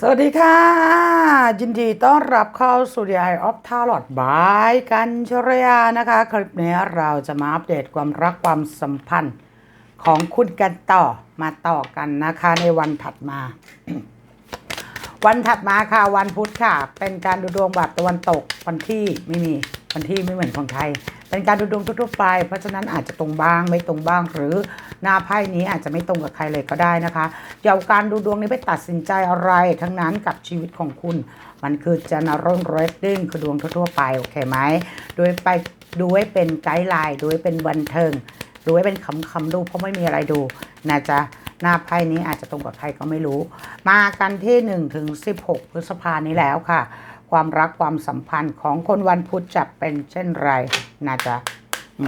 สวัสดีค่ะ ยินดีต้อนรับเข้าสู่ The Eye of Tarot บายกันชรยานะคะ คลิปนี้เราจะมาอัปเดตความรักความสัมพันธ์ของคุณกันต่อมาต่อกันนะคะในวันถัดมา วันถัดมาค่ะ วันพุธค่ะ เป็นการดูดวงแบบตะวันตกวันที่ไม่มี วันที่ไม่เหมือนของไทย เป็นการดูดวงทั่วไป เพราะฉะนั้นอาจจะตรงบ้างไม่ตรงบ้าง หรือหน้าไพ่นี้อาจจะไม่ตรงกับใครเลยก็ได้นะคะอย่าเอาการดูดวงนี้ไปตัดสินใจอะไรทั้งนั้นกับชีวิตของคุณ มันคือจะนาร n เรดดิ้งคือดวงทั่วๆไปโอเคไหมโดยไปดูให้เป็นไกด์ไลน์ดูให้เป็นบันเทิงดูให้เป็นคำๆดูเพราะไม่มีอะไรดูนะจ๊ะหน้าไพ่นี้อาจจะตรงกับใครก็ไม่รู้ มากันที่1ถึง16 พฤษภานี้แล้วค่ะ ความรักความสัมพันธ์ของคนวันพุธจะเป็นเช่นไรนะจ๊ะอ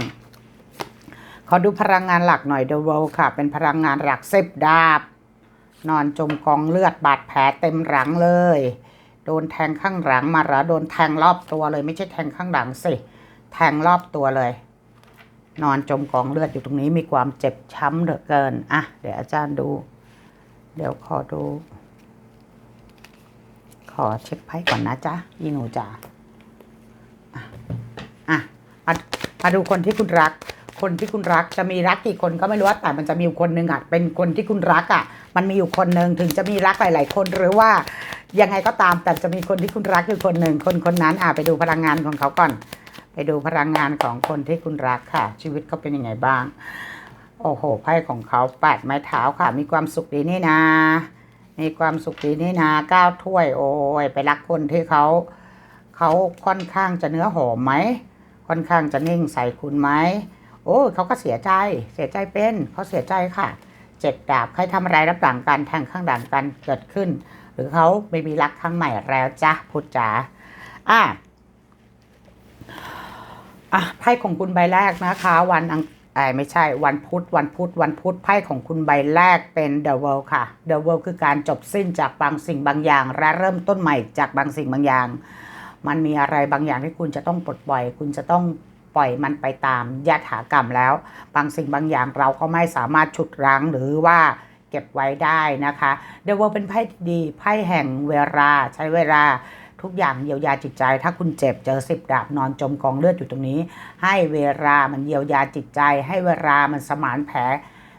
ขอดูพลังงานหลักหน่อยเดวลค่ะ เป็นพลังงานหลักสิบดาบ นอนจมกองเลือดบาดแผลเต็มหลังเลย โดนแทงข้างหลังมาหรอโดนแทงรอบตัวเลย ไม่ใช่แทงข้างหลังสิ แทงรอบตัวเลย นอนจมกองเลือดอยู่ตรงนี้มีความเจ็บช้ำเหลือเกินอะเดี๋ยวอาจารย์ดู เดี๋ยวขอดู อเช็คไพ่ก่อนนะจ๊ะยีหนูจ๋าอะอะมามาดูคนที่คุณรัก คนที่คุณรักจะมีรักกี่คนก็ไม่รู้แต่มันจะมีอยู่คนหนึ่งอะเป็นคนที่คุณรักอะ มันมีอยู่คนหนึ่งถึงจะมีรักหลาย ๆ คนหรือว่ายังไงก็ตามแต่จะมีคนที่คุณรักอยู่คนหนึ่งคนคนนั้นอะไปดูพลังงานของเขาก่อน ไปดูพลังงานของคนที่คุณรักค่ะ ชีวิตเขาเป็นยังไงบ้าง โอ้โหไพ่ของเขาแปดไม้เท้าค่ะ มีความสุขดีนี่นะ มีความสุขดีนี่นะก้าถ้วยโอ้ยไปรักคนที่เขาเขาค่อนข้างจะเนื้อหอมไหมค่อนข้างจะนิ่งใส่คุณไหมโอ้เขาก็เสียใจเสียใจเป็นเขาเสียใจค่ะเจ็ดดาบใครทำอะไรรับหลังกันแทงข้างหลังกันเกิดขึ้น หรือเขาไม่มีรักครั้งใหม่แล้วจ้ะพุทธจ๋าอะอะไพ่ของคุณใบแรกนะคะ วันอัง อไม่ใช่วันพุธวันพุธวันพุธไพ่ของคุณใบแรกเป็น The World ค่ะ The World คือการจบสิ้นจากบางสิ่งบางอย่าง และเริ่มต้นใหม่จากบางสิ่งบางอย่าง มันมีอะไรบางอย่างที่คุณจะต้องปลดปล่อย คุณจะต้องปล่อยมันไปตามยถากรรมแล้ว บางสิ่งบางอย่างเราก็ไม่สามารถฉุดรั้งหรือว่าเก็บไว้ได้นะคะ The World เป็นไพ่ดีไพ่แห่งเวลาใช้เวลา ทุกอย่างเยียวยาจิตใจ ถ้าคุณเจ็บเจอสิบดาบนอนจมกองเลือดอยู่ตรงนี้ ให้เวลามันเยียวยาจิตใจ ให้เวลามันสมานแผล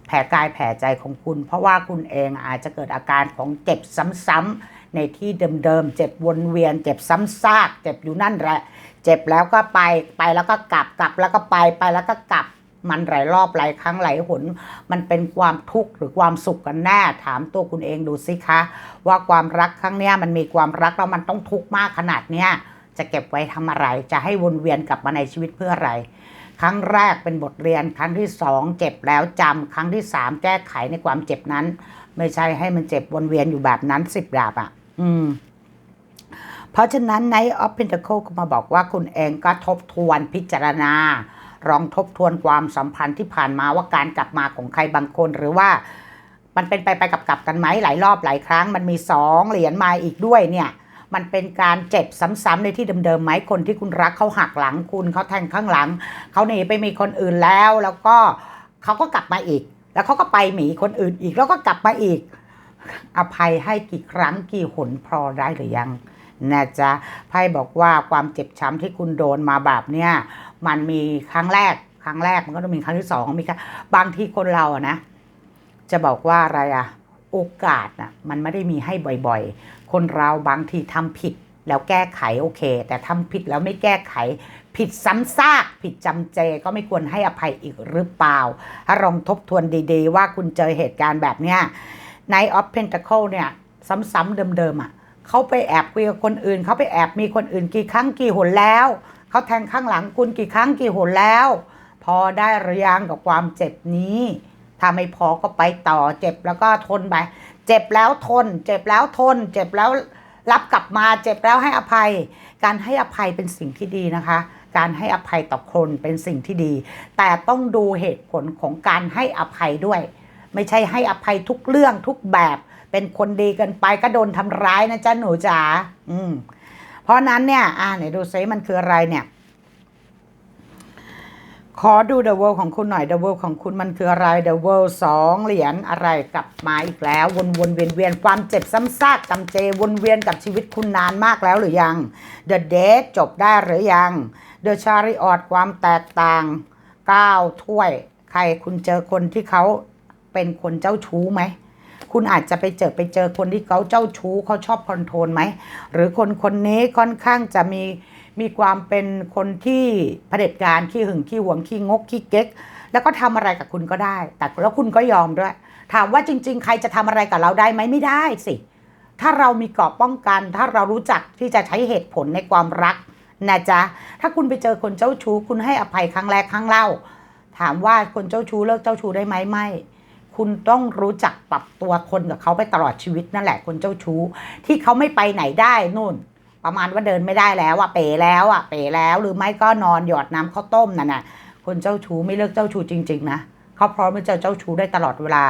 แผลกายแผลใจของคุณ เพราะว่าคุณเองอาจจะเกิดอาการของเจ็บซ้ำๆในที่เดิมๆเจ็บวนเวียน เจ็บซ้ำซาก เจ็บอยู่นั่นแหละ เจ็บแล้วก็ไปไปแล้วก็กลับกลับแล้วก็ไปไปแล้วก็กลับ มันหลายรอบหลายครั้งหลายหน มันเป็นความทุกข์หรือความสุขกันแน่ถามตัวคุณเองดูสิคะ ว่าความรักครั้งเนี้ยมันมีความรักแล้วมันต้องทุกข์มากขนาดเนี้ยจะเก็บไว้ทำอะไร จะให้วนเวียนกลับมาในชีวิตเพื่ออะไร ครั้งแรกเป็นบทเรียน ครั้งที่สองเจ็บแล้วจำครั้งที่สามแก้ไขในความเจ็บนั้น ไม่ใช่ให้มันเจ็บวนเวียนอยู่แบบนั้นสิบดาบอะ อืมเพราะฉะนั้นในออฟเพน t เคิลก็มาบอกว่าคุณเองก็ทบทวนพิจารณา ลองทบทวนความสัมพันธ์ที่ผ่านมาว่าการกลับมาของใครบางคนหรือว่ามันเป็นไปไปกับกับกันไหมหลายรอบหลายครั้ง มันมีสองเหรียญมาอีกด้วยเนี่ยมันเป็นการเจ็บซ้ำๆในที่เดิมๆไหมคนที่คุณรักเขาหักหลังคุณเขาแทงข้างหลังเขาหนีไปมีคนอื่นแล้ว แล้วก็เขาก็กลับมาอีก แล้วเขาก็ไปหมีคนอื่นอีก แล้วก็กลับมาอีก อภัยให้กี่ครั้งกี่หนพอได้หรือยังนะจ๊ะไพ่บอกว่าความเจ็บช้ำที่คุณโดนมาแบบเนี้ย มันมีครั้งแรก ครั้งแรกมันก็ต้องมีครั้งที่สองมีครั้งบางทีคนเราอะนะ จะบอกว่าอะไรอะโอกาสนะมันไม่ได้มีให้บ่อยๆ คนเราบางทีทำผิดแล้วแก้ไขโอเค แต่ทำผิดแล้วไม่แก้ไข ผิดซ้ำซาก ผิดจำเจก็ไม่ควรให้อภัยอีกหรือเปล่าถ้าลองทบทวนดีๆ ว่าคุณเจอเหตุการณ์แบบเนี้ยในออฟเพนตาเคิลเนี่ย ซ้ำๆเดิมๆอะเขาไปแอบคุยกับคนอื่นเขาไปแอบมีคนอื่นกี่ครั้งกี่หนแล้ว เขาแทงข้างหลังคุณกี่ครั้งกี่หนแล้ว พอได้หรือยังกับความเจ็บนี้ถ้าไม่พอก็ไปต่อ เจ็บแล้วก็ทนไป เจ็บแล้วทน เจ็บแล้วทน เจ็บแล้วรับกลับมา เจ็บแล้วให้อภัย การให้อภัยเป็นสิ่งที่ดีนะคะ การให้อภัยต่อคนเป็นสิ่งที่ดี แต่ต้องดูเหตุผลของการให้อภัยด้วย ไม่ใช่ให้อภัยทุกเรื่องทุกแบบ เป็นคนดีกินไปก็โดนทำร้ายนะจ๊ะหนูจ๋าอืม เพราะนั้นเนี่ย อ่าไหนดูซิมันคืออะไรเนี่ย ขอดู The World ของคุณหน่อย The World ของคุณมันคืออะไร The World สองเหรียญอะไรกลับมาอีกแล้ว วนวนเวียนเวียนความเจ็บซ้ำซากจำเจวนเวียนกับชีวิตคุณนานมากแล้วหรือยัง The Dead จบได้หรือยัง The Chariot ความแตกต่างก้าวถ้วย ใครคุณเจอคนที่เขาเป็นคนเจ้าชู้ไหม คุณอาจจะไปเจอไปเจอคนที่เขาเจ้าชู้เขาชอบคอนโทรลไหม หรือคนคนนี้ค่อนข้างจะมีมีความเป็นคนที่เผด็จการขี้หึงขี้หวงขี้งกขี้เก๊ก แล้วก็ทำอะไรกับคุณก็ได้ แต่แล้วคุณก็ยอมด้วย ถามว่าจริง ๆ ใครจะทำอะไรกับเราได้ไหมไม่ได้สิ ถ้าเรามีเกราะป้องกัน ถ้าเรารู้จักที่จะใช้เหตุผลในความรักนะจ๊ะ ถ้าคุณไปเจอคนเจ้าชู้คุณให้อภัยครั้งแรกครั้งเล่า ถามว่าคนเจ้าชู้เลิกเจ้าชู้ได้ไหมไม่ คุณต้องรู้จักปรับตัวคนกับเขาไปตลอดชีวิตนั่นแหละคนเจ้าชู้ ที่เขาไม่ไปไหนได้นู่น ประมาณว่าเดินไม่ได้แล้วอะเป๋แล้วอะเป๋แล้ว หรือไม่ก็นอนหยอดน้ำข้าวต้มนั่นน่ะคนเจ้าชู้ไม่เลิกเจ้าชู้จริง ๆ นะเขาพร้อมที่จะเจ้าชู้ได้ตลอดเวลา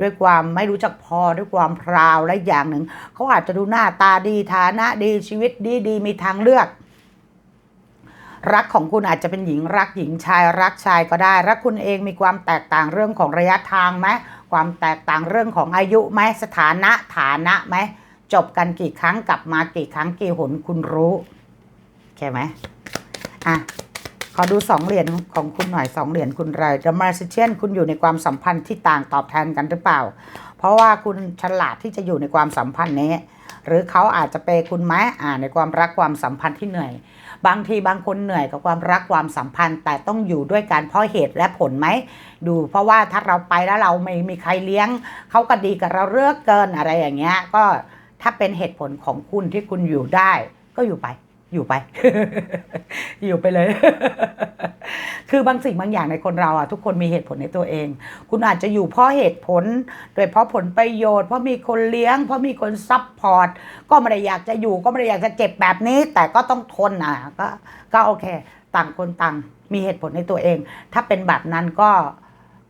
ด้วยความไม่รู้จักพอด้วยความพราวและอย่างหนึ่งเขาอาจจะดูหน้าตาดีฐานะดีชีวิตดีดีมีทางเลือก รักของคุณอาจจะเป็นหญิงรักหญิงชายรักชายก็ได้ รักคุณเองมีความแตกต่างเรื่องของระยะทางไหมความแตกต่างเรื่องของอายุไหมสถานะฐานะไหมจบกันกี่ครั้งกลับมากี่ครั้งกี่หนคุณรู้ใช่ไหมอะขอดูสองเหรียญของคุณหน่อยสองเหรียญคุณไร The Magician คุณอยู่ในความสัมพันธ์ที่ต่างตอบแทนกันหรือเปล่า เพราะว่าคุณฉลาดที่จะอยู่ในความสัมพันธ์นี้ หรือเขาอาจจะเปคุณไหมอ่าในความรักความสัมพันธ์ที่เหนื่อย บางทีบางคนเหนื่อยกับความรักความสัมพันธ์ แต่ต้องอยู่ด้วยการเพราะเหตุและผลไหมดู เพราะว่าถ้าเราไปแล้วเราไม่มีใครเลี้ยง เขาก็ดีกับเราเลือกเกินอะไรอย่างเงี้ยก็ถ้าเป็นเหตุผลของคุณที่คุณอยู่ได้ก็อยู่ไป อยู่ไป อยู่ไปเลย คือบางสิ่งบางอย่างในคนเราอะทุกคนมีเหตุผลในตัวเอง คุณอาจจะอยู่เพราะเหตุผล โดยเพราะผลประโยชน์ เพราะมีคนเลี้ยง เพราะมีคนซัพพอร์ต ก็ไม่ได้อยากจะอยู่ ก็ไม่ได้อยากจะเจ็บแบบนี้ แต่ก็ต้องทนอะ ก็ ก็โอเค ต่างคนต่าง มีเหตุผลในตัวเอง ถ้าเป็นแบบนั้นก็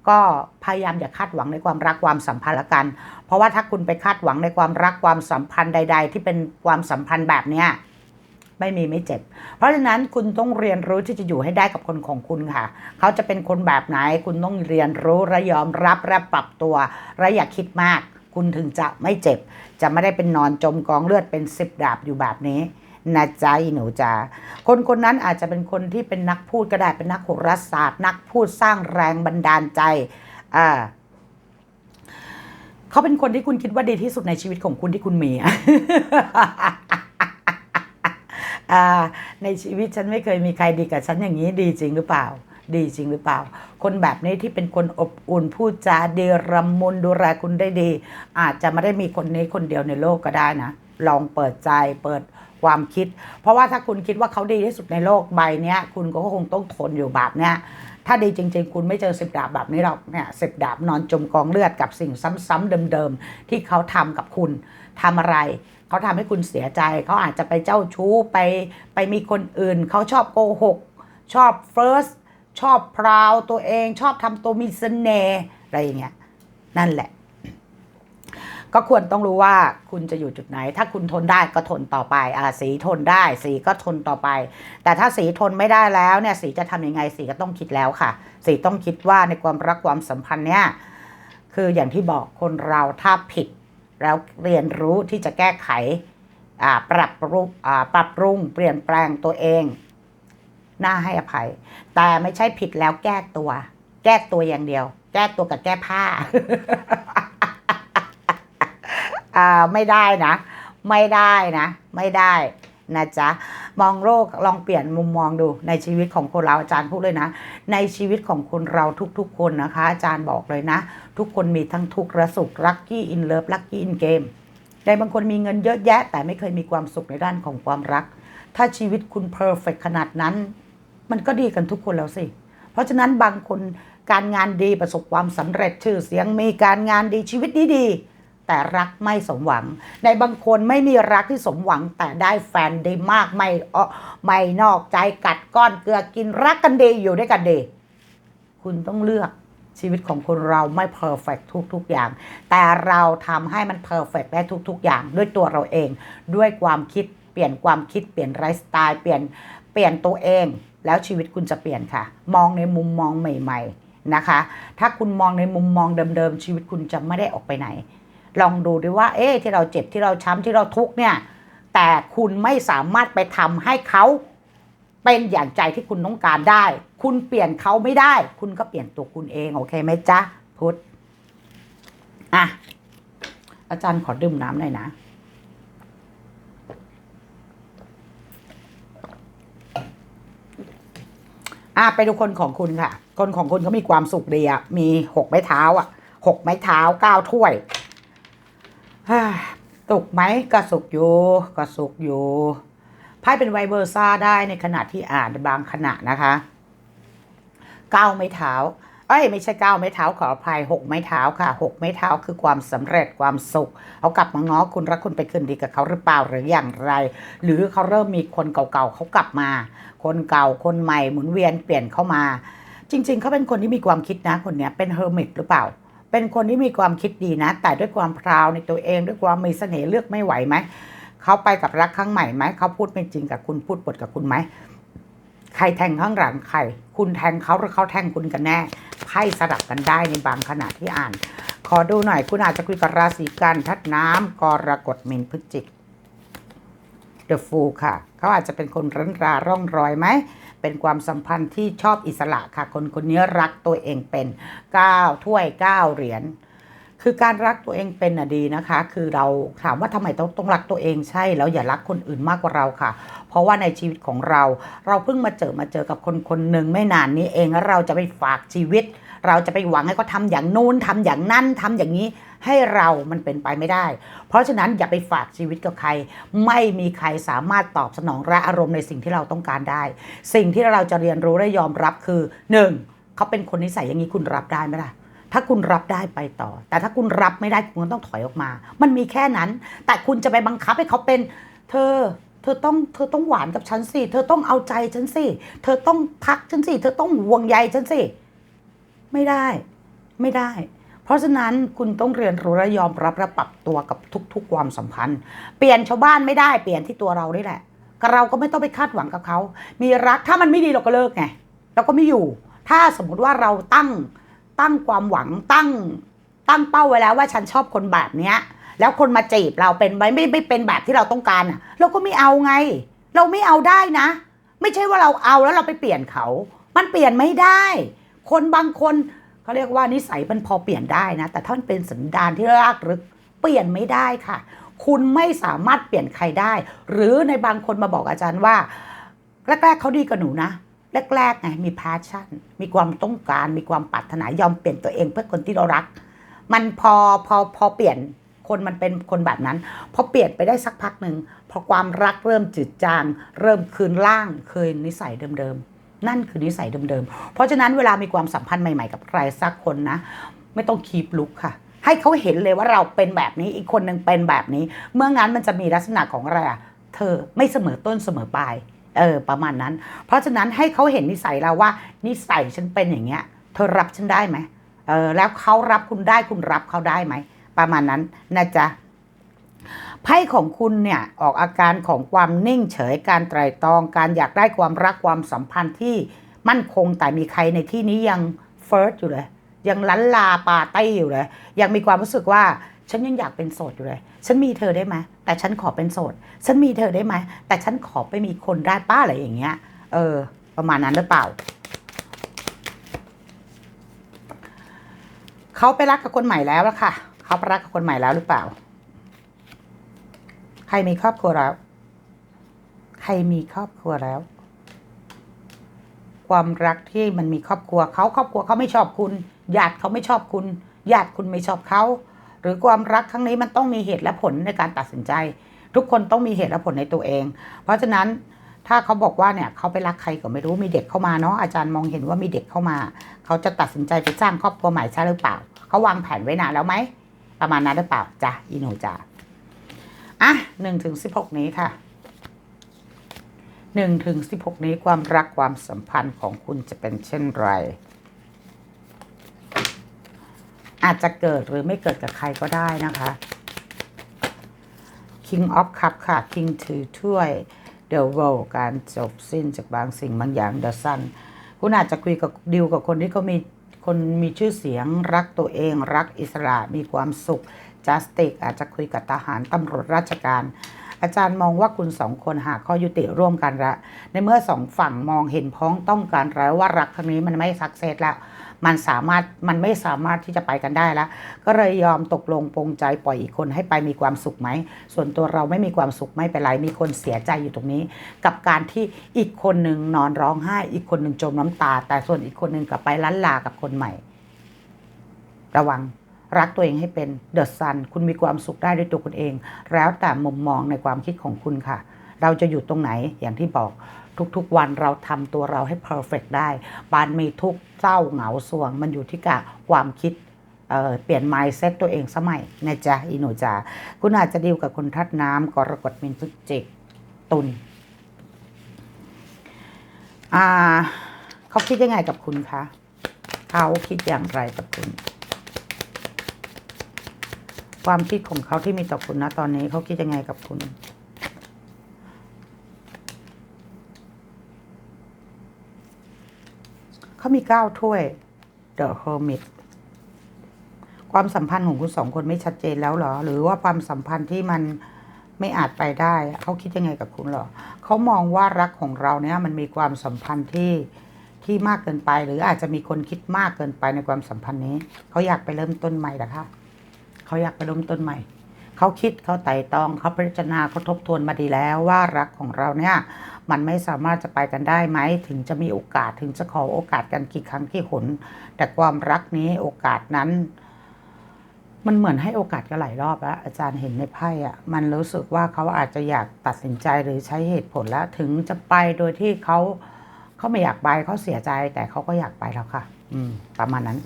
ก็พยายามอย่าคาดหวังในความรักความสัมพันธ์ละกัน เพราะว่าถ้าคุณไปคาดหวังในความรักความสัมพันธ์ใด ๆ ที่เป็นความสัมพันธ์แบบเนี้ย ไม่มีไม่เจ็บ เพราะฉะนั้นคุณต้องเรียนรู้ที่จะอยู่ให้ได้กับคนของคุณค่ะ เขาจะเป็นคนแบบไหน คุณต้องเรียนรู้และยอมรับและปรับตัวและอย่าคิดมาก คุณถึงจะไม่เจ็บ จะไม่ได้เป็นนอนจมกองเลือดเป็นสิบดาบอยู่แบบนี้นะจ๊ะหนูจ๋าคนคนนั้นอาจจะเป็นคนที่เป็นนักพูดก็ได้เป็นนักโหราศาสตร์ นักพูดสร้างแรงบันดาลใจอ่าเขาเป็นคนที่คุณคิดว่าดีที่สุดในชีวิตของคุณที่คุณมีอะอ่า ในชีวิตฉันไม่เคยมีใครดีกับฉันอย่างนี้ดีจริงหรือเปล่า ดีจริงหรือเปล่า คนแบบนี้ที่เป็นคนอบอุ่นพูดจาดีรำมุนดูแลคุณได้ดี อาจจะไม่ได้มีคนนี้คนเดียวในโลกก็ได้นะ ลองเปิดใจเปิดความคิด เพราะว่าถ้าคุณคิดว่าเขาดีที่สุดในโลกใบนี้คุณก็คงต้องทนอยู่แบบเนี้ย ถ้าดีจริง ๆ คุณไม่เจอสิบดาบแบบนี้หรอกเนี่ยสิบดาบนอนจมกองเลือดกับสิ่งซ้ำๆเดิม ๆ ที่เขาทำกับคุณทำอะไร เขาทำให้คุณเสียใจ เขาอาจจะไปเจ้าชู้ไปไปมีคนอื่น เขาชอบโกหก ชอบเฟิร์สชอบพราวตัวเอง ชอบทำตัวมีเสน่ห์อะไรอย่างเงี้ยนั่นแหละ ก็ควรต้องรู้ว่าคุณจะอยู่จุดไหน ถ้าคุณทนได้ก็ทนต่อไปอ่าสีทนได้ สีก็ทนต่อไป แต่ถ้าสีทนไม่ได้แล้วเนี่ยสีจะทำยังไงสีก็ต้องคิดแล้วค่ะ สีต้องคิดว่าในความรักความสัมพันธ์เนี่ยคืออย่างที่บอกคนเราถ้าผิด แล้วเรียนรู้ที่จะแก้ไขอ่าปรับปรุงอ่าปรับปรุงเปลี่ยนแปลงตัวเองน่าให้อภัย แต่ไม่ใช่ผิดแล้วแก้ตัว แก้ตัวอย่างเดียว แก้ตัวกับแก้ผ้า อ่าไม่ได้นะ ไม่ได้นะ ไม่ได้นะจ๊ะมองโลกลองเปลี่ยนมุมมองดูในชีวิตของคนเราอาจารย์พูดเลยนะ ในชีวิตของคนเราทุกๆ คนนะคะ อาจารย์บอกเลยนะ ทุกคนมีทั้งทุกข์และสุขลัคกี้อินเลิฟลัคกี้อินเกมในบางคนมีเงินเยอะแยะ แต่ไม่เคยมีความสุขในด้านของความรัก ถ้าชีวิตคุณเพอร์เฟกขนาดนั้น มันก็ดีกันทุกคนแล้วสิ เพราะฉะนั้นบางคนการงานดีประสบความสำเร็จชื่อเสียงมีการงานดีชีวิตดีดีๆ แต่รักไม่สมหวัง ในบางคนไม่มีรักที่สมหวัง แต่ได้แฟนดีมากไม่ออไม่นอกใจกัดก้อนเกลือกินรักกันดีอยู่ด้วยกันดีคุณต้องเลือกชีวิตของคนเราไม่เพอร์เฟกทุก ๆ อย่าง แต่เราทำให้มันเพอร์เฟกได้ทุก ๆ อย่าง ด้วยตัวเราเอง ด้วยความคิดเปลี่ยนความคิดเปลี่ยนไลฟ์สไตล์เปลี่ยนเปลี่ยนตัวเอง แล้วชีวิตคุณจะเปลี่ยนค่ะ มองในมุมมองใหม่ ๆนะคะ ถ้าคุณมองในมุมมองเดิมๆชีวิตคุณจะไม่ได้ออกไปไหน ลองดูดิว่า เอ๊ะที่เราเจ็บที่เราช้ำที่เราทุกข์เนี่ย แต่คุณไม่สามารถไปทำให้เขาเป็นอย่างใจที่คุณต้องการได้ คุณเปลี่ยนเขาไม่ได้ คุณก็เปลี่ยนตัวคุณเอง โอเคไหมจ๊ะ พุทธอะ อาจารย์ขอดื่มน้ำหน่อยนะอะไปดูคนของคุณค่ะ คนของคุณเขามีความสุขดีอะ มีหกไม้เท้าอะหกไม้เท้าเก้าถ้วย สุกไหมก็สุกอยู่ก็สุกอยู่ไพ่เป็นไวเบอร์ซ่าได้ในขณะที่อ่านบางขณะนะคะเก้าไม้เท้าเอ้ยไม่ใช่เก้าไม้เท้าขออภัยหกไม้เท้าค่ะหกไม้เท้าคือความสำเร็จความสุขเขากลับมาง้อคุณรักคุณไปคืนดีกับเขาหรือเปล่าหรืออย่างไร หรือเขาเริ่มมีคนเก่าๆเขากลับมา คนเก่าคนใหม่หมุนเวียนเปลี่ยนเข้ามา จริง ๆเขาเป็นคนที่มีความคิดนะคนเนี้ยเป็นเฮอร์มิตหรือเปล่า เป็นคนที่มีความคิดดีนะ แต่ด้วยความพราวในตัวเอง ด้วยความมีเสน่ห์เลือกไม่ไหวไหม เขาไปกับรักครั้งใหม่ไหม เขาพูดเป็นจริงกับคุณพูดบทกับคุณไหม ใครแทงข้างหลังใคร คุณแทงเขาหรือเขาแทงคุณกันแน่ ไพ่สลับกันได้ในบางขณะที่อ่าน ขอดูหน่อย คุณอาจจะคุยกับราศีกันทัดน้ำกรกฎมินพฤศจิก The Fool ค่ะ เขาอาจจะเป็นคนรันราร่องรอยไหม เป็นความสัมพันธ์ที่ชอบอิสระค่ะ คนคนนี้รักตัวเองเป็น 9 ถ้วย 9 เหรียญคือการรักตัวเองเป็นน่ะดีนะคะ คือเราถามว่าทำไมต้องต้องรักตัวเองใช่ แล้วอย่ารักคนอื่นมากกว่าเราค่ะ เพราะว่าในชีวิตของเรา เราเพิ่งมาเจอมาเจอกับคนคนหนึ่งไม่นานนี้เองแล้วเราจะไปฝากชีวิต เราจะไปหวังให้เขาทำอย่างนู้นทำอย่างนั้นทำอย่างนี้ ให้เรามันเป็นไปไม่ได้ เพราะฉะนั้นอย่าไปฝากชีวิตกับใคร ไม่มีใครสามารถตอบสนองและอารมณ์ในสิ่งที่เราต้องการได้ สิ่งที่เราจะเรียนรู้และยอมรับคือหนึ่งเขาเป็นคนนิสัยอย่างนี้คุณรับได้ไหมล่ะถ้าคุณรับได้ไปต่อ แต่ถ้าคุณรับไม่ได้คุณก็ต้องถอยออกมา มันมีแค่นั้น แต่คุณจะไปบังคับให้เขาเป็น เธอ เธอต้อง เธอต้องหวานกับฉันสิ เธอต้องเอาใจฉันสิ เธอต้องทักฉันสิ เธอต้องห่วงใยฉันสิ ไม่ได้ ไม่ได้ เพราะฉะนั้นคุณต้องเรียนรู้และยอมรับและปรับตัวกับทุก ๆ ความสัมพันธ์ เปลี่ยนชาวบ้านไม่ได้เปลี่ยนที่ตัวเรานี่แหละเราก็ไม่ต้องไปคาดหวังกับเขา มีรักถ้ามันไม่ดีเราก็เลิกไงเราก็ไม่อยู่ ถ้าสมมุติว่าเราตั้งตั้งความหวังตั้งตั้งเป้าไว้แล้วว่าฉันชอบคนแบบเนี้ย แล้วคนมาจีบเราเป็นไม่ไม่ไม่เป็นแบบที่เราต้องการอะ เราก็ไม่เอาไง เราไม่เอาได้นะ ไม่ใช่ว่าเราเอาแล้วเราไปเปลี่ยนเขา มันเปลี่ยนไม่ได้ คนบางคน เขาเรียกว่านิสัยมันพอเปลี่ยนได้นะ แต่ถ้ามันเป็นสันดานที่รากลึกเปลี่ยนไม่ได้ค่ะ คุณไม่สามารถเปลี่ยนใครได้ หรือในบางคนมาบอกอาจารย์ว่า แรกๆเขาดีกับหนูนะแรกๆไงมี passion มีความต้องการ มีความปรารถนายอมเปลี่ยนตัวเองเพื่อคนที่เรารัก มันพอพอพอเปลี่ยนคนมันเป็นคนแบบนั้น พอเปลี่ยนไปได้สักพักหนึ่งพอความรักเริ่มจืดจาง เริ่มคืนล่าง เคยนิสัยเดิมๆ นั่นคือนิสัยเดิมๆ เพราะฉะนั้นเวลามีความสัมพันธ์ใหม่ๆ กับใครสักคนนะ ไม่ต้องคีบลุกค่ะ ให้เขาเห็นเลยว่าเราเป็นแบบนี้อีกคนหนึ่งเป็นแบบนี้ เมื่องั้นมันจะมีลักษณะของอะไรอะเธอไม่เสมอต้นเสมอปลายเออประมาณนั้น เพราะฉะนั้นให้เขาเห็นนิสัยเราว่า นิสัยฉันเป็นอย่างเงี้ย เธอรับฉันได้ไหมเออแล้วเขารับคุณได้คุณรับเขาได้ไหมประมาณนั้นนะจ๊ะ ไพ่ของคุณเนี่ยออกอาการของความนิ่งเฉยการไตรตรองการอยากได้ความรักความสัมพันธ์ที่มั่นคงแต่มีใครในที่นี้ยังเฟิร์สอยู่เลย ยังลันลาปาร์ตี้อยู่เลย ยังมีความรู้สึกว่าฉันยังอยากเป็นโสดอยู่เลย ฉันมีเธอได้ไหมแต่ฉันขอเป็นโสด ฉันมีเธอได้ไหมแต่ฉันขอไปมีคนได้ป้าอะไรอย่างเงี้ย เออ ประมาณนั้นหรือเปล่า เขาไปรักกับคนใหม่แล้วละค่ะ เขาไปรักกับคนใหม่แล้วหรือเปล่า รมีครอบครัวแล้ว ใครมีครอบครัวแล้ว ความรักที่มันมีครอบครัวเขาครอบครัวเขาไม่ชอบคุณญาติเขาไม่ชอบคุณญาติคุณไม่ชอบเขาหรือความรักครั้งนี้มันต้องมีเหตุและผลในการตัดสินใจ ทุกคนต้องมีเหตุและผลในตัวเอง เพราะฉะนั้นถ้าเขาบอกว่าเนี่ยเขาไปรักใครก็ไม่รู้มีเด็กเข้ามาเนาะอาจารย์มองเห็นว่ามีเด็กเข้ามา เขาจะตัดสินใจไปสร้างครอบครัวใหม่ใช่หรือเปล่า เขาวางแผนไว้นานแล้วไหมประมาณนั้นหรือเปล่าจ้ะอีหนูจ้ะ อะหนึ่งถึงสิบหกนี้ค่ะหนึ่งถึงสิบหกนี้ความรักความสัมพันธ์ของคุณจะเป็นเช่นไร อาจจะเกิดหรือไม่เกิดกับใครก็ได้นะคะ King of Cup ค่ะ King ถือถ้วย The World การจบสิ้นจากบางสิ่งบางอย่าง The Sun คุณอาจจะคุยกับดิวกับคนที่เขามีคนมีชื่อเสียงรักตัวเอง รักอิสระมีความสุข justice อาจจะคุยกับทหารตำรวจราชการ อาจารย์มองว่าคุณสองคนหาข้อยุติร่วมกันละ ในเมื่อสองฝั่งมองเห็นพ้องต้องการแล้วว่ารักครั้งนี้มันไม่สักเซสแล้วมันสามารถมันไม่สามารถที่จะไปกันได้แล้ว ก็เลยยอมตกลงปรงใจปล่อยอีกคนให้ไปมีความสุขไหม ส่วนตัวเราไม่มีความสุขไม่เป็นไร มีคนเสียใจอยู่ตรงนี้ กับการที่อีกคนหนึ่งนอนร้องไห้ อีกคนหนึ่งจมน้ำตา แต่ส่วนอีกคนหนึ่งกลับไปล้านลากับคนใหม่ ระวัง รักตัวเองให้เป็นเดอะซันคุณมีความสุขได้ด้วยตัวคุณเอง แล้วแต่มุมมองในความคิดของคุณค่ะ เราจะอยู่ตรงไหนอย่างที่บอกทุกๆวันเราทำตัวเราให้เพอร์เฟกได้ปานมีทุกเศร้าเหงาสวง มันอยู่ที่กะความคิดเเปลี่ยน mindset ตัวเองสมัยนะจ๊ะอีหนูจ๋าคุณอาจจะดีลกับคนทัดน้ำกรกฎมินทุจิกตุลอ่าเขาคิดยังไงกับคุณคะเขาคิดอย่างไรกับคุณ ความคิดของเขาที่มีต่อคุณนะตอนนี้เขาคิดยังไงกับคุณ เขามีเก้าถ้วย The Hermit ความสัมพันธ์ของคุณสองคนไม่ชัดเจนแล้วเหรอ หรือว่าความสัมพันธ์ที่มันไม่อาจไปได้ เขาคิดยังไงกับคุณเหรอเขามองว่ารักของเราเนี่ยมันมีความสัมพันธ์ที่ที่มากเกินไป หรืออาจจะมีคนคิดมากเกินไปในความสัมพันธ์นี้ เขาอยากไปเริ่มต้นใหม่เหรอคะ เขาอยากไปริ่มต้นใหม่ เขาคิดเขาไต่ตองเขาพิจารณาเขาทบทวนมาดีแล้วว่ารักของเราเนี่ยมันไม่สามารถจะไปกันได้ไหม ถึงจะมีโอกาสถึงจะขอโอกาสกันกี่ครั้งกี่หน แต่ความรักนี้โอกาสนั้น มันเหมือนให้โอกาสกันหลายรอบแล้ว อาจารย์เห็นในไพ่อะมันรู้สึกว่าเขาอาจจะอยากตัดสินใจหรือใช้เหตุผลแล้ว ถึงจะไปโดยที่เขาเขาไม่อยากไปเขาเสียใจ แต่เขาก็อยากไปแล้วค่ะ อืม ประมาณนั้น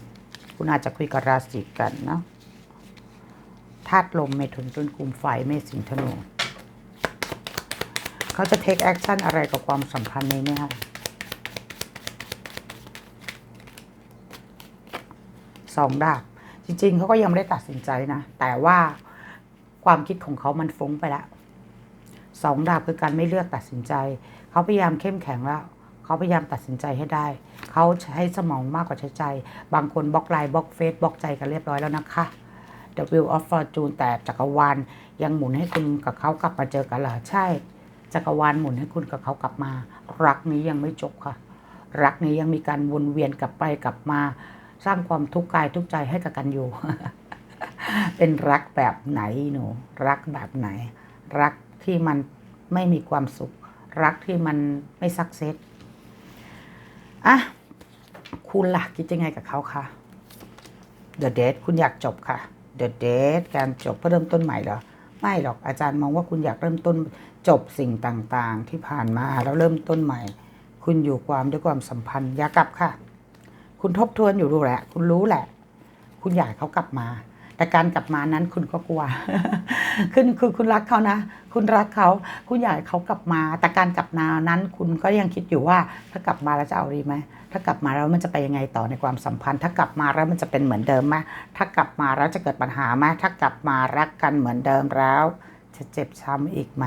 คุณอาจจะคุยกับราศีกันเนาะ ธาตุลมเมถุนตุลกุมไฟเมษสิงธนูเขาจะ take action อะไรกับความสัมพันธ์นี้ไหมคะสองดาบจริง ๆเขาก็ยังไม่ได้ตัดสินใจนะ แต่ว่าความคิดของเขามันฟุ้งไปแล้วสองดาบคือการไม่เลือกตัดสินใจ เขาพยายามเข้มแข็งแล้ว เขาพยายามตัดสินใจให้ได้ เขาใช้สมองมากกว่าใช้ใจ บางคนบล็อกไลน์บล็อกเฟซบล็อกใจกันเรียบร้อยแล้วนะคะ The Wheel of Fortune แต่จักรวาลยังหมุนให้คุณกับเขากลับมาเจอกันเหรอใช่ จักรวาลหมุนให้คุณกับเขากลับมา รักนี้ยังไม่จบค่ะ รักนี้ยังมีการวนเวียนกลับไปกลับมา สร้างความทุกข์กายทุกข์ใจให้กับกันอยู่ เป็นรักแบบไหนหนูรักแบบไหน รักที่มันไม่มีความสุข รักที่มันไม่สักเซสอะคุณล่ะคิดยังไงกับเขาคะ The Date คุณอยากจบค่ะ The Date การจบเพื่อเริ่มต้นใหม่เหรอ ไม่หรอกอาจารย์มองว่าคุณอยากเริ่มต้นจบสิ่งต่างๆ ที่ผ่านมาแล้วเริ่มต้นใหม่ คุณอยู่ความด้วยความสัมพันธ์ อย่ากลับค่ะ คุณทบทวนอยู่รู้แหละ คุณรู้แหละ คุณอยากเขากลับมา แต่การกลับมานั้นคุณก็กลัวคุณคือคุณรักเขานะ คุณรักเขาคุณอยากเขากลับมา แต่การกลับมานั้น คุณก็ยังคิดอยู่ว่าถ้ากลับมาแล้วจะเอาดีไหมถ้ากลับมาแล้วมันจะไปยังไงต่อในความสัมพันธ์ ถ้ากลับมาแล้วมันจะเป็นเหมือนเดิมไหมถ้ากลับมาแล้วจะเกิดปัญหาไหมถ้ากลับมารักกันเหมือนเดิมแล้ว จะเจ็บช้ำอีกไหม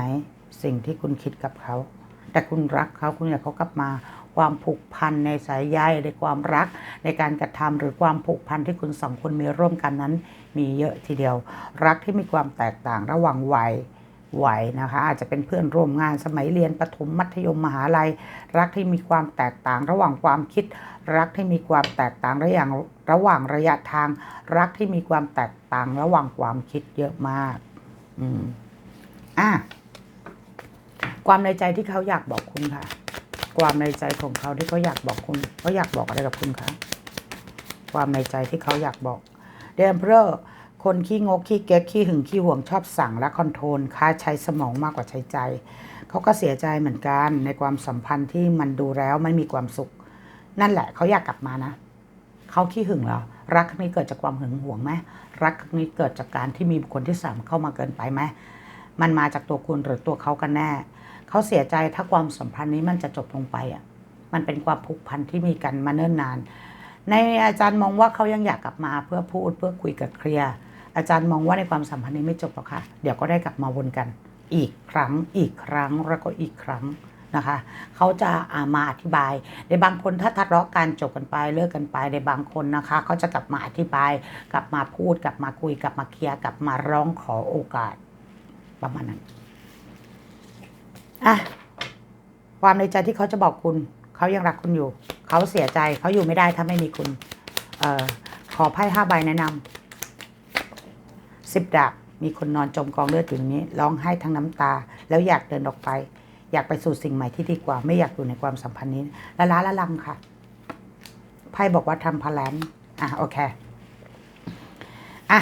สิ่งที่คุณคิดกับเขา แต่คุณรักเขาคุณอยากเขากลับมาความผูกพันในสายใยในความรักในการกระทำหรือความผูกพันที่คุณสองคนมีร่วมกันนั้น มีเยอะทีเดียว รักที่มีความแตกต่างระหว่างวัย วัยนะคะ อาจจะเป็นเพื่อนร่วมงานสมัยเรียนประถมมัธยมมหาลัย รักที่มีความแตกต่างระหว่างความคิด รักที่มีความแตกต่างระหว่างระหว่างระยะทาง รักที่มีความแตกต่างระหว่างความคิดเยอะมาก อืมอะความในใจที่เขาอยากบอกคุณค่ะ ความในใจของเขาที่เขาอยากบอกคุณเขาอยากบอกอะไรกับคุณคะความในใจที่เขาอยากบอกเดมเพอ คนขี้งกขี้เก๊กขี้หึงขี้ห่วงชอบสั่งและคอนโทรลค่าใช้สมองมากกว่าใช้ใจ เขาก็เสียใจเหมือนกันในความสัมพันธ์ที่มันดูแล้วไม่มีความสุข นั่นแหละเขาอยากกลับมานะเขาขี้หึงเหรอรักนี้เกิดจากความหึงหวงไหมรักนี้เกิดจากการที่มีบุคคลที่สามเข้ามาเกินไปไหมมันมาจากตัวคุณหรือตัวเขากันแน่ เขาเสียใจถ้าความสัมพันธ์นี้มันจะจบลงไปอะมันเป็นความผูกพันที่มีกันมาเนิ่นนาน ในอาจารย์มองว่าเขายังอยากกลับมาเพื่อพูดเพื่อคุยกับเคลียร์ อาจารย์มองว่าในความสัมพันธ์นี้ไม่จบหรอกค่ะ เดี๋ยวก็ได้กลับมาวนกัน อีกครั้ง อีกครั้งแล้วก็อีกครั้งนะคะเขาจะามาอธิบาย ในบางคนถ้าทะเลาะกันจบกันไปเลิกกันไปในบางคนนะคะเขาจะกลับมาอธิบาย กลับมาพูด กลับมาคุย กลับมาเคลียร์กลับมาร้องขอโอกาส ประมาณนั้นอะความในใจที่เขาจะบอกคุณ เขายังรักคุณอยู่ เขาเสียใจเขาอยู่ไม่ได้ถ้าไม่มีคุณ เอ่อขอไพ่ห้าใบแนะนำ สิบดาบมีคนนอนจมกองเลือดอยู่ตรงนี้ ร้องไห้ทั้งน้ำตา แล้วอยากเดินออกไป อยากไปสู่สิ่งใหม่ที่ดีกว่า ไม่อยากอยู่ในความสัมพันธ์นี้ละล้าละลังค่ะไพ่บอกว่าทำพลันอะโอเคอะ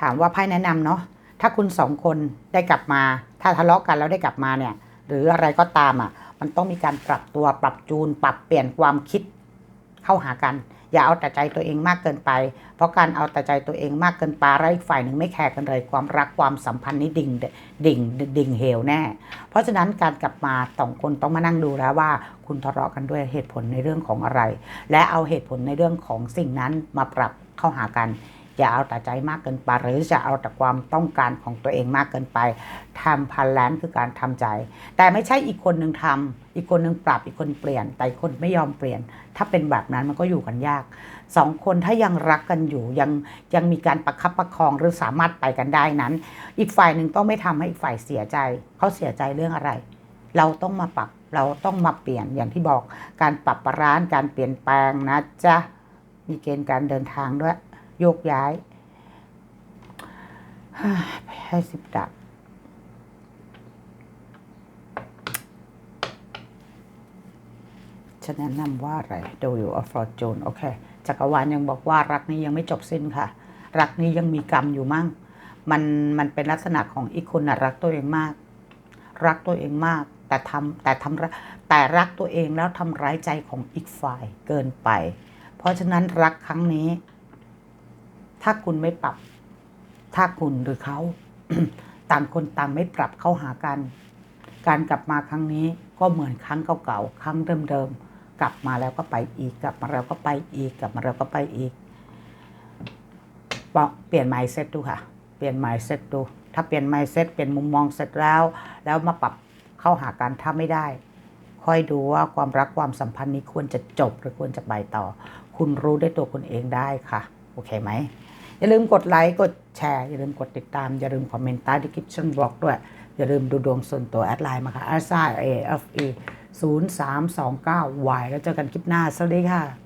ถามว่าไพ่แนะนำเนาะถ้าคุณสองคนได้กลับมา ถ้าทะเลาะกันแล้วได้กลับมาเนี่ย หรืออะไรก็ตามอะ มันต้องมีการปรับตัวปรับจูน ปรับเปลี่ยนความคิดเข้าหากัน อย่าเอาแต่ใจตัวเองมากเกินไป เพราะการเอาแต่ใจตัวเองมากเกินไปแล้วอีกฝ่ายหนึ่งไม่แคร์กันเลย ความรักความสัมพันธ์นี้ดิ่งดิ่งดิ่งเหวแน่ เพราะฉะนั้นการกลับมาสองคนต้องมานั่งดูแล้วว่าคุณทะเลาะกันด้วยเหตุผลในเรื่องของอะไร และเอาเหตุผลในเรื่องของสิ่งนั้นมาปรับเข้าหากัน อย่าเอาแต่ใจมากเกินไป หรือจะเอาแต่ความต้องการของตัวเองมากเกินไปทำพันแลนคือการทำใจ แต่ไม่ใช่อีกคนหนึ่งทำอีกคนหนึ่งปรับอีกคนเปลี่ยน แต่คนไม่ยอมเปลี่ยน ถ้าเป็นแบบนั้นมันก็อยู่กันยากสองคนถ้ายังรักกันอยู่ยังยังมีการประคับประคองหรือสามารถไปกันได้นั้น อีกฝ่ายหนึ่งต้องไม่ทำให้อีกฝ่ายเสียใจเขาเสียใจเรื่องอะไร เราต้องมาปรับเราต้องมาเปลี่ยนอย่างที่บอกการปรับร้านการเปลี่ยนแปลงนะจ๊ะมีเกณฑ์การเดินทางด้วย โยกย้ายให้สิบดับฉันแนะนำว่าอะไร The Wheel of Fortune โอเค จักรวาลยังบอกว่ารักนี้ยังไม่จบสิ้นค่ะ รักนี้ยังมีกรรมอยู่มั่ง มันมันเป็นลักษณะของอีกคนนะรักตัวเองมาก รักตัวเองมาก แต่ทำแต่ทำแต่รักตัวเองแล้วทำร้ายใจของอีกฝ่ายเกินไป เพราะฉะนั้นรักครั้งนี้ ถ้าคุณไม่ปรับ ถ้าคุณหรือเขาต่างคนต่างไม่ปรับเข้าหากัน การกลับมาครั้งนี้ก็เหมือนครั้งเก่าๆ ครั้งเดิมๆ กลับมาแล้วก็ไปอีก กลับมาแล้วก็ไปอีก กลับมาแล้วก็ไปอีก เปลี่ยน mindset ดูค่ะ เปลี่ยน mindset ดู ถ้าเปลี่ยน mindset เปลี่ยนมุมมองเสร็จแล้ว แล้วมาปรับเข้าหากันถ้าไม่ได้ ค่อยดูว่าความรักความสัมพันธ์นี้ควรจะจบหรือควรจะไปต่อ คุณรู้ได้ตัวคุณเองได้ค่ะ โอเคไหม อย่าลืมกดไลค์กดแชร์ อย่าลืมกดติดตาม อย่าลืมคอมเมนต์ใต้ที่คิปชั่นบล็อกด้วย อย่าลืมดูดวงส่วนตัวแอดไลน์มาค่ะ s i a f e 0 3 2 9 y แล้วเจอกันคลิปหน้า สวัสดีค่ะ